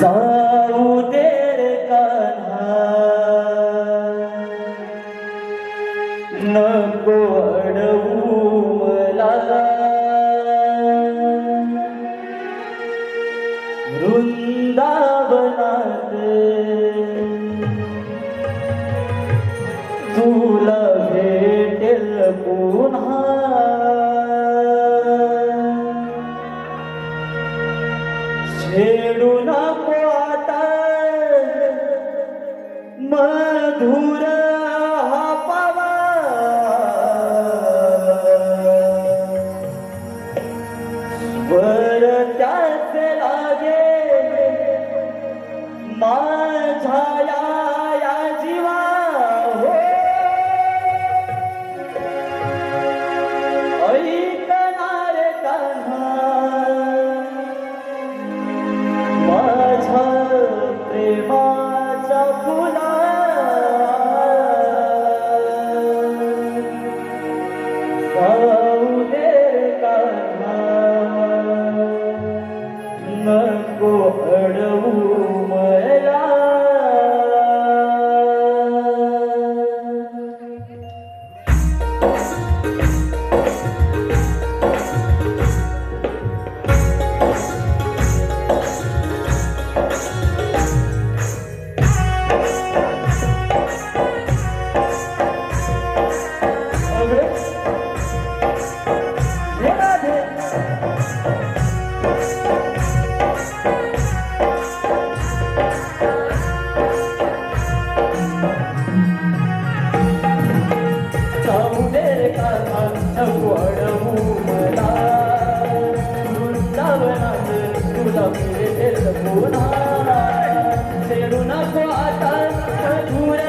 走。mom पता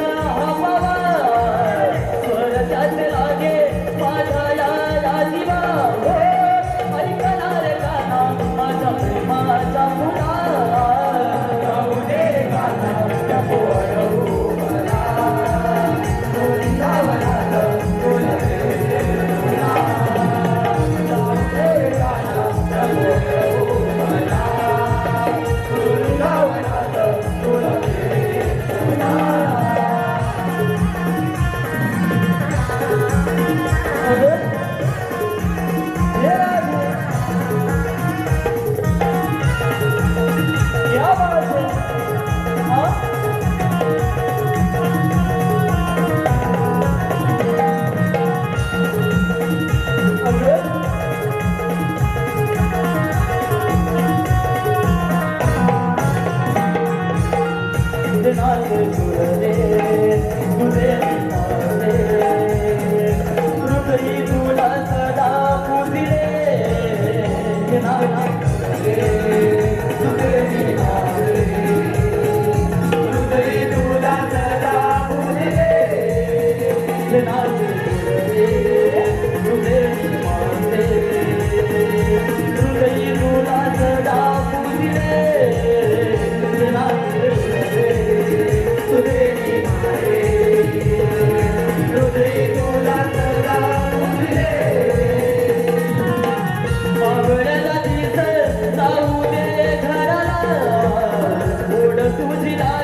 तुर दे, उले लिफाते, उल्ताई तुरताई त्लादा नावो दिले. तुरताई, उल्ताई 지나